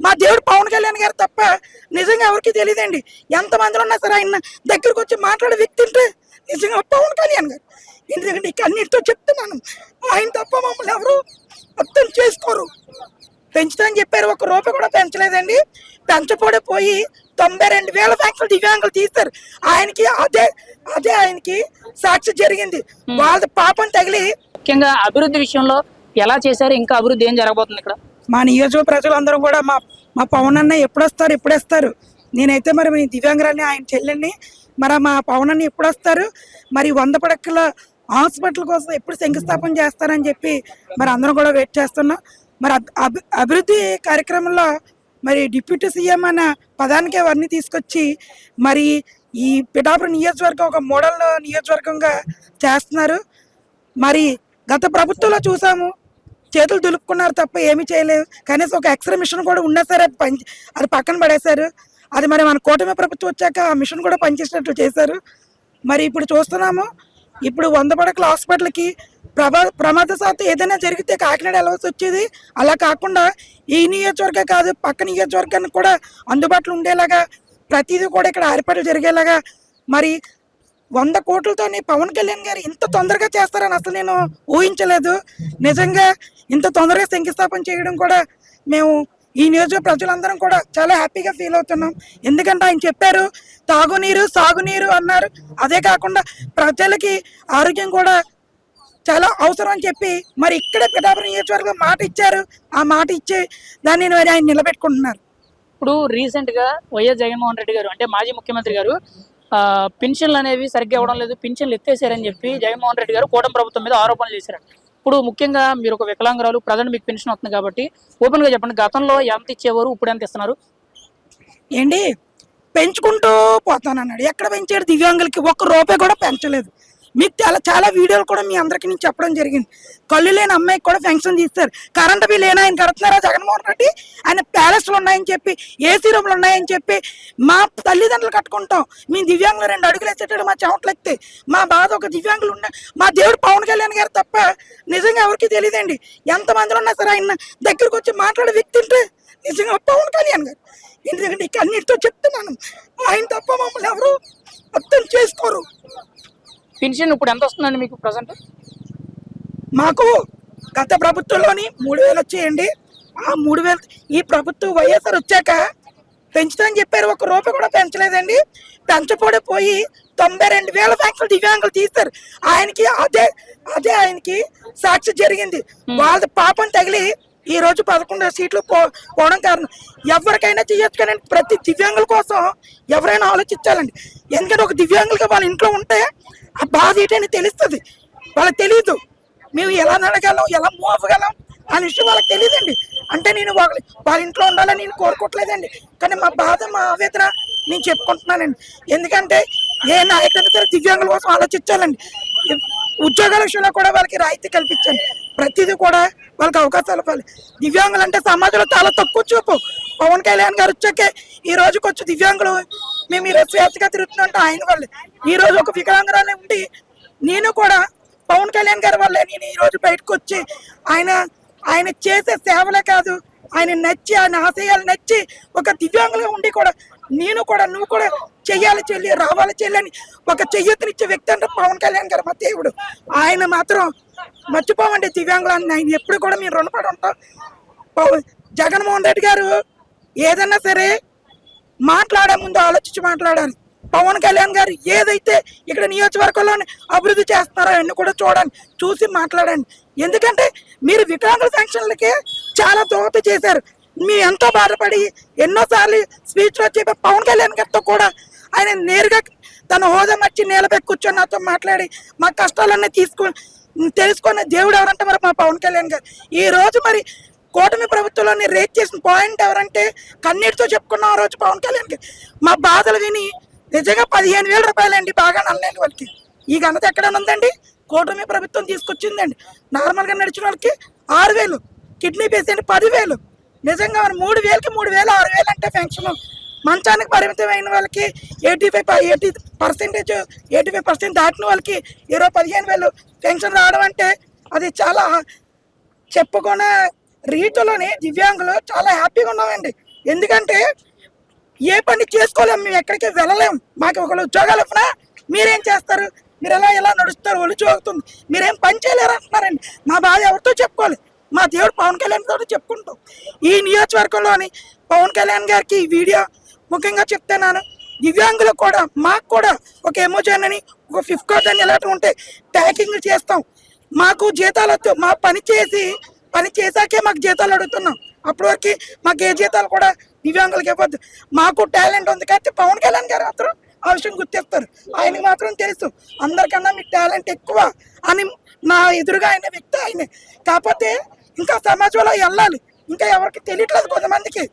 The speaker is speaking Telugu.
మా దేవుడు పవన్ కళ్యాణ్ గారు తప్ప నిజంగా ఎవరికి తెలియదండి. ఎంతమంది ఉన్నా సరే ఆయన దగ్గరకు వచ్చి మాట్లాడే వ్యక్తి అంటే నిజంగా పవన్ కళ్యాణ్ గారు. ఎందుకంటే అన్నిటితో చెప్తున్నాను. ఆయన తప్ప మమ్మల్ని ఎవరు అర్థం చేసుకోరు. పెంచుతామని చెప్పారు. ఒక రూపాయి కూడా పెంచలేదండి. పెంచపోడే పోయి తొంభై రెండు వేల ఫ్యాక్టరీ దివ్యాంగులు తీస్తారు. ఆయనకి అదే అదే ఆయనకి సాక్షి జరిగింది. వాళ్ళ పాపం తగిలి ముఖ్యంగా అభివృద్ధి విషయంలో ఎలా చేశారు? ఇంకా అభివృద్ధి ఏం జరగబోతుంది ఇక్కడ? మా నియోజక ప్రజలందరూ కూడా మా మా పవన్ అన్న ఎప్పుడొస్తారు ఎప్పుడేస్తారు నేనైతే మరి మీ దివ్యాంగురాన్ని ఆయన చెల్లెల్ని మరి మా పవన్ అన్న ఎప్పుడొస్తారు? మరి వంద పడక్కల హాస్పిటల్ కోసం ఎప్పుడు శంకుస్థాపన చేస్తారని చెప్పి మరి అందరం కూడా వెయిట్ చేస్తున్నాం. మరి అభి అభివృద్ధి కార్యక్రమంలో మరి డిప్యూటీ సీఎం అన్న పదానికి అవన్నీ తీసుకొచ్చి మరి ఈ పిఠాపురం నియోజకవర్గం ఒక మోడల్ నియోజకవర్గంగా చేస్తున్నారు. మరి గత ప్రభుత్వంలో చూసాము చేతులు దులుపుకున్నారు తప్ప ఏమీ చేయలేదు. కనీసం ఒక ఎక్స్రే మిషన్ కూడా ఉన్నా సరే అది పని అది పక్కన పడేశారు. అది మరి మన కూటమి ప్రభుత్వం వచ్చాక ఆ మిషన్ కూడా పనిచేసినట్టు చేశారు. మరి ఇప్పుడు చూస్తున్నాము. ఇప్పుడు వంద పడకల హాస్పిటల్కి ప్రభా ప్రమాదశాత్తు ఏదైనా జరిగితే కాకినాడ వెళ్ళవలసి వచ్చేది. అలా కాకుండా ఈ నియోజకవర్గం కాదు పక్క నియోజకవర్గానికి కూడా అందుబాటులో ఉండేలాగా ప్రతిదీ కూడా ఇక్కడ ఏర్పాట్లు జరిగేలాగా మరి వంద కోట్లతోని పవన్ కళ్యాణ్ గారు ఇంత తొందరగా చేస్తారని అసలు నేను ఊహించలేదు. నిజంగా ఇంత తొందరగా శంకుస్థాపన చేయడం కూడా మేము ఈ నియోజక ప్రజలందరం కూడా చాలా హ్యాపీగా ఫీల్ అవుతున్నాం. ఎందుకంటే ఆయన చెప్పారు తాగునీరు సాగునీరు అన్నారు. అదే కాకుండా ప్రజలకి ఆరోగ్యం కూడా చాలా అవసరం అని చెప్పి మరి ఇక్కడే పిఠాపురం నియోజకవర్గం మాట ఇచ్చారు. ఆ మాట ఇచ్చి దాన్ని మరి ఆయన నిలబెట్టుకుంటున్నారు. ఇప్పుడు రీసెంట్గా వైఎస్ జగన్మోహన్ రెడ్డి గారు అంటే మాజీ ముఖ్యమంత్రి గారు ఆ, అనేవి సరిగ్గా ఇవ్వడం లేదు. పెన్షన్లు ఎత్తేసారని చెప్పి జగన్మోహన్ రెడ్డి గారు కూటమి ప్రభుత్వం మీద ఆరోపణలు చేశారు ఇప్పుడు ముఖ్యంగా మీరు ఒక వికలాంగురాలు ప్రజెంట్ మీకు పెన్షన్ వస్తుంది కాబట్టి ఓపెన్గా చెప్పండి. గతంలో ఎంత ఇచ్చేవారు ఇప్పుడు ఎంత ఇస్తున్నారు? ఏంటి? పెంచుకుంటూ పోతానన్నాడు. ఎక్కడ పెంచాడు? దివ్యాంగులకి ఒక్క రూపాయి కూడా పెంచలేదు. మీకు చాలా చాలా వీడియోలు కూడా మీ అందరికీ నేను చెప్పడం జరిగింది. కళ్ళు లేని అమ్మాయికి కూడా ఫెన్షన్ తీస్తారు. కరెంట్ బిల్ ఏనా ఆయన కడుతున్నారా? జగన్మోహన్ రెడ్డి? ఆయన ప్యాలెస్లు ఉన్నాయని చెప్పి ఏసీ రూమ్లు ఉన్నాయని చెప్పి మా తల్లిదండ్రులు కట్టుకుంటాం. మీ దివ్యాంగులు రెండు అడుగులు వేసేటాడు మా చెమటలు మా బాధ ఒక దివ్యాంగులు ఉన్న మా దేవుడు పవన్ కళ్యాణ్ గారు తప్ప నిజంగా ఎవరికి తెలియదండి. ఎంతమందిలో ఉన్నా సరే ఆయన దగ్గరకు వచ్చి మాట్లాడే వ్యక్తి ఉంటే నిజంగా పవన్ కళ్యాణ్ గారు. ఎందుకంటే ఇక అన్నిటితో చెప్తున్నాను. ఆయన తప్ప మమ్మల్ని ఎవరు అర్థం చేసుకోరు. పెన్షన్ ఇప్పుడు ఎంత వస్తుందండి మీకు ప్రజెంట్? మాకు గత ప్రభుత్వంలోని మూడు వేలు వచ్చేయండి. ఆ మూడు వేలు ఈ ప్రభుత్వం వైఎస్ఆర్ వచ్చాక పెంచుతామని చెప్పారు. ఒక రూపాయి కూడా పెంచలేదండి. పెంచపోడే పోయి తొంభై రెండు వేల ఫ్యాక్టరీ దివ్యాంగులు తీస్తారు. ఆయనకి అదే అదే ఆయనకి సాక్షి జరిగింది. వాళ్ళ పాపం తగిలి ఈ రోజు పదకొండు సీట్లు పో పోవడం కారణం. ఎవరికైనా చేయొచ్చు కానీ ప్రతి దివ్యాంగుల కోసం ఎవరైనా ఆలోచించాలండి. ఎందుకంటే ఒక దివ్యాంగులుగా వాళ్ళ ఇంట్లో ఉంటే ఆ బాధ ఏంటని తెలుస్తుంది. వాళ్ళకి తెలియదు మేము ఎలా నడగలం ఎలా మూవ్ అవ్వగలం అనే విషయం వాళ్ళకి తెలియదండి అంటే నేను వాళ్ళ వాళ్ళ ఇంట్లో ఉండాలని నేను కోరుకోవట్లేదండి. కానీ మా బాధ మా ఆవేదన నేను చెప్పుకుంటున్నానండి. ఎందుకంటే ఏ నాయకుడు సరే దివ్యాంగుల కోసం ఆలోచించాలండి. ఉద్యోగాల విషయంలో కూడా వాళ్ళకి రాయితీ కల్పించండి. ప్రతిదీ కూడా వాళ్ళకి అవకాశాలు ఇవ్వాలి. దివ్యాంగులు అంటే సమాజంలో చాలా తక్కువ చూపు. పవన్ కళ్యాణ్ గారు వచ్చాకే ఈ రోజుకి వచ్చి దివ్యాంగులు మేము ఈరోజు స్వేచ్ఛగా తిరుగుతుందంటే ఆయన వల్లే. ఈ రోజు ఒక వికలాంగురాలే ఉండి నేను కూడా పవన్ కళ్యాణ్ గారి వల్లే నేను ఈ రోజు బయటకు వచ్చి ఆయన ఆయన చేసే సేవలే కాదు ఆయన నచ్చి ఆయన ఆశయాలు నచ్చి ఒక దివ్యాంగులుగా ఉండి కూడా నేను కూడా నువ్వు కూడా చెయ్యాలి చెల్లి రావాలి చెల్లి అని ఒక చెయ్యతనిచ్చే వ్యక్తి అంటే పవన్ కళ్యాణ్ గారు మా దేవుడు. ఆయన మాత్రం మర్చిపోవండి దివ్యాంగులు అని ఆయన ఎప్పుడు కూడా మీరు రుణపడి ఉంటాం. జగన్మోహన్ రెడ్డి గారు ఏదన్నా సరే మాట్లాడే ముందు ఆలోచించి మాట్లాడాలి. పవన్ కళ్యాణ్ గారు ఏదైతే ఇక్కడ నియోజకవర్గంలో అభివృద్ధి చేస్తున్నారో అన్ని కూడా చూడండి చూసి మాట్లాడండి. ఎందుకంటే మీరు వికలాంగుల ఫంక్షన్లకి చాలా దోహద చేశారు. మీ ఎంతో బాధపడి ఎన్నోసార్లు స్పీచ్లో చెప్పే పవన్ కళ్యాణ్ గారితో కూడా ఆయన నేరుగా తన హోదా మర్చి నేలపై కూర్చొని నాతో మాట్లాడి మా కష్టాలన్నీ తీసుకుని తెలుసుకున్న దేవుడు ఎవరంటే మరి మా పవన్ కళ్యాణ్ గారు. ఈ రోజు మరి కూటమి ప్రభుత్వంలోని రేట్ చేసిన పాయింట్ ఎవరంటే కన్నీటితో చెప్పుకున్నాం ఆ రోజు పవన్ కళ్యాణ్కి. మా బాధలు విని నిజంగా పదిహేను వేల రూపాయలండి బాగా నల్లలేని వాళ్ళకి. ఈ ఘనత ఎక్కడైనా ఉందండి? కూటమి ప్రభుత్వం తీసుకొచ్చిందండి. నార్మల్గా నడిచిన వాళ్ళకి ఆరు వేలు కిడ్నీ పేషెంట్ పదివేలు. నిజంగా మరి మూడు వేలకి మూడు వేలు ఆరు వేలు అంటే పెన్షన్. మంచానికి పరిమితమైన వాళ్ళకి eighty five eighty percentage eighty five percent దాటిన వాళ్ళకి ఇరవై పదిహేను వేలు పెన్షన్ రావడం అంటే అది చాలా చెప్పుకునే రీతిలోని దివ్యాంగులు చాలా హ్యాపీగా ఉన్నామండి. ఎందుకంటే ఏ పని చేసుకోలేము మేము ఎక్కడికి వెళ్ళలేము మాకు ఒకళ్ళు ఉద్యోగాలు ఇవ్వనా? మీరేం చేస్తారు? మీరు ఎలా ఎలా నడుస్తారు? ఒలిచి అవుతుంది మీరేం పని చేయలేరు అంటున్నారండి. మా బాధ ఎవరితో చెప్పుకోవాలి? మా దేవుడు పవన్ కళ్యాణ్ తోటి చెప్పుకుంటాం. ఈ నియోజకవర్గంలోని పవన్ కళ్యాణ్ గారికి ఈ వీడియో ముఖ్యంగా చెప్తున్నాను. దివ్యాంగులు కూడా మాకు కూడా ఒక ఎమోజన్ అని ఒక ఫిఫ్కో అని ఇలాంటివి ఉంటే ప్యాకింగ్ చేస్తాం. మాకు జీతాలు మా పని చేసి పని చేశాకే మాకు జీతాలు అడుగుతున్నాం. అప్పటి వరకు మాకు ఏ జీతాలు కూడా దివ్యాంగులకు ఇవ్వద్దు. మాకు టాలెంట్ ఉంది కాబట్టి పవన్ కళ్యాణ్ గారు మాత్రం ఆ విషయం గుర్తిస్తారు. ఆయనకి మాత్రం తెలుసు. అందరికన్నా మీకు టాలెంట్ ఎక్కువ అని నా ఎదురుగా ఆయన వ్యక్తి ఆయనే. కాకపోతే ఇంకా సమాజంలో వెళ్ళాలి. ఇంకా ఎవరికి తెలియట్లేదు కొంతమందికి.